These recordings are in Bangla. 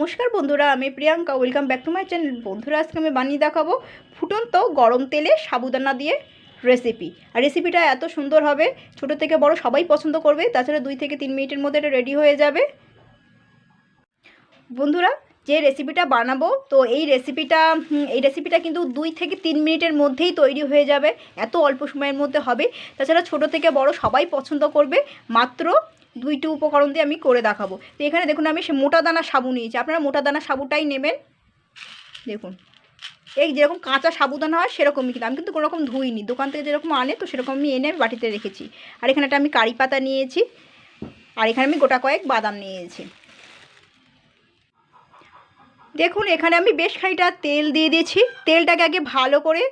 নমস্কার বন্ধুরা, আমি Priyanka. Welcome back to my channel বন্ধুরা, আজকে আমি বানিয়ে দেখাবো ফুটন্ত গরম তেলে সাবুদানা দিয়ে রেসিপি আর রেসিপিটা এত সুন্দর হবে, ছোট থেকে বড় সবাই পছন্দ করবে, তাছাড়া দুই থেকে তিন মিনিটের মধ্যে এটা রেডি হয়ে যাবে। বন্ধুরা, যে রেসিপিটা বানাবো, তো এই রেসিপিটা এই রেসিপিটা কিন্তু দুই থেকে তিন মিনিটের মধ্যেই তৈরি হয়ে যাবে। এত অল্প সময়ের মধ্যে হবে। তাছাড়া ছোট থেকে বড় সবাই পছন্দ করবে, মাত্র দুইটি উপকরণ দিয়ে আমি করে দেখাবো। তো এখানে দেখুন আমি সে মোটা দানা সাবু নিয়েছি। আপনারা মোটা দানা সাবুটাই নেবেন। দেখুন, এই যেরকম কাঁচা সাবুদানা হয় সেরকমই কিন্তু। আমি কিন্তু কোনো রকম ধুইনি। দোকান থেকে যেরকম আনে তো সেরকম আমি এনে আমি বাটিতে রেখেছি। আর এখানে একটা আমি কারি পাতা নিয়েছি। আর এখানে আমি গোটা কয়েক বাদাম নিয়েছি। দেখুন, এখানে আমি বেশ খানিকটা তেল দিয়ে দিয়েছি। তেলটাকে আগে ভালো করে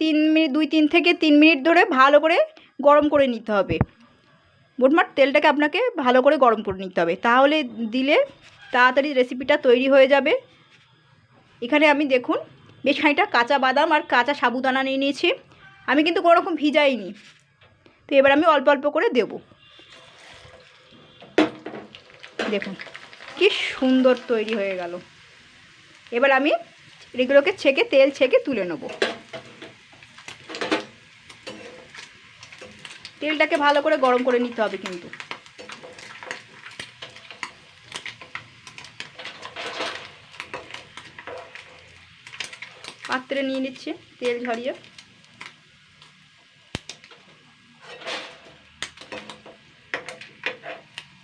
তিন মিনিট, দুই, তিন থেকে তিন মিনিট ধরে ভালো করে গরম করে নিতে হবে। মোটমাট তেলটাকে আপনাকে ভালো করে গরম করে নিতে হবে। তাহলে দিলে তাড়াতাড়ি রেসিপিটা তৈরি হয়ে যাবে। এখানে আমি দেখুন, বেশ খানিকটা কাঁচা বাদাম আর কাঁচা সাবুদানা নিয়ে নিয়েছি। আমি কিন্তু কোনো রকম ভিজাইনি। তো এবার আমি অল্প অল্প করে দেব। দেখুন, কি সুন্দর তৈরি হয়ে গেল। এবার আমি এগুলোকে ছেঁকে, তেল ছেঁকে তুলে নেব। তেলটাকে ভালো করে গরম করে নিতে হবে কিন্তু। পাত্রে নিয়ে নিচ্ছে তেল ঝরিয়ে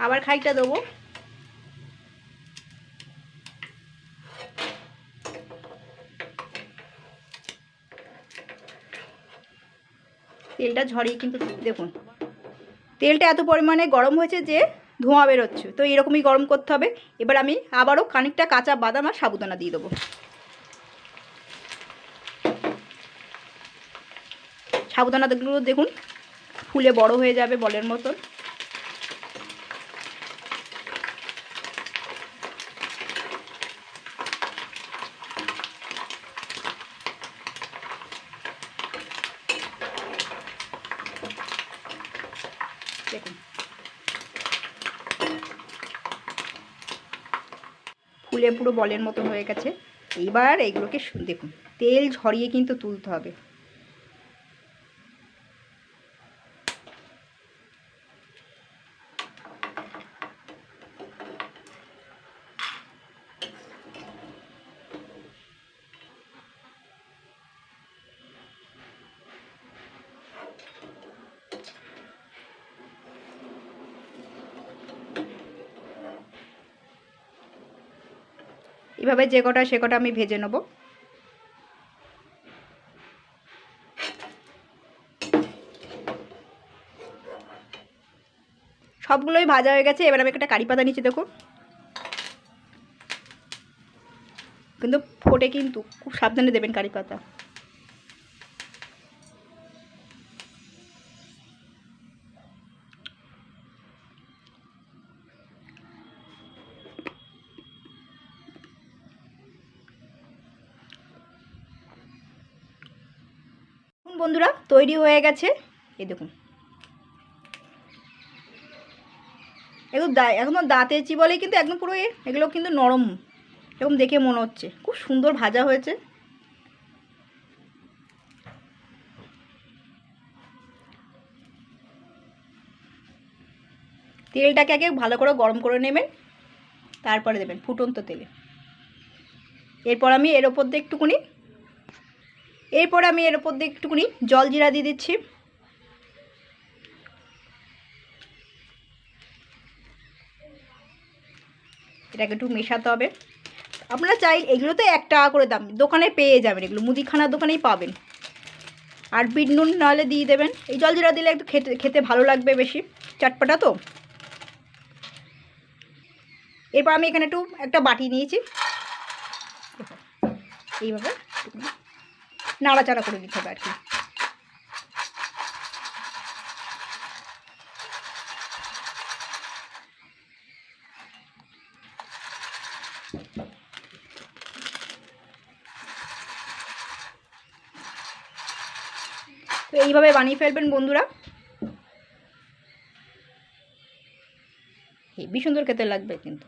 আবার খাইটা দেবো। তেলটা ঝরিয়ে কিন্তু দেখুন। তেলটা এত পরিমাণে গরম হয়েছে যে ধোঁয়া বেরোচ্ছে। তো এরকমই গরম করতে হবে। এবার আমি আবারও খানিকটা কাঁচা বাদাম আর সাবুদানা দিয়ে দেবো। সাবুদানাগুলো দেখুন, ফুলে বড় হয়ে যাবে বলের মতন। দেখুন। ফুলে পুরো বলের মতো হয়ে গেছে। এইবার এইগুলোকে দেখুন, তেল ঝরিয়ে কিন্তু তুলতে হবে। এভাবে যে কটা, সে কটা আমি ভেজে নেব। সবগুলোই ভাজা হয়ে গেছে, এবার আমি একটা কারি পাতা নিচ্ছি দেখুন কিন্তু ফোটে কিন্তু, খুব সাবধানে দেবেন কারি পাতা। বন্ধুরা, তৈরি হয়ে গেছে। এই দেখুন। এগুলো দা একদম দাঁতে চিবলে কিন্তু একদম পুরো এগুলো কিন্তু নরম। এরকম দেখে মনে হচ্ছে। খুব সুন্দর ভাজা হয়েছে। তেলটাকে আগে ভালো করে গরম করে নেবেন। তারপরে দেবেন ফুটন্ত তেলে। এরপর আমি এর ওপর দিয়ে একটুকুনি এরপরে আমি এর ওপর দিয়ে একটুকুনি জল জিরা দিয়ে দিচ্ছি। এটাকে একটু মেশাতে হবে। আপনারা চাই এগুলো তো এক টাকা করে দাম, দোকানে পেয়ে যাবেন এগুলো, মুদিখানার দোকানেই পাবেন। আর বিট নুন নাহলে দিয়ে দেবেন। এই জল জিরা দিলে একটু খেতে খেতে ভালো লাগবে বেশি, চাটপাটা তো। এরপর আমি এখানে একটু একটা বাটি নিয়েছি। এইভাবে নাড়াচাড়া করে দিতে হবে আর কি। তো এইভাবে বানিয়ে ফেলবেন বন্ধুরা। হেবি সুন্দর খেতে লাগবে কিন্তু।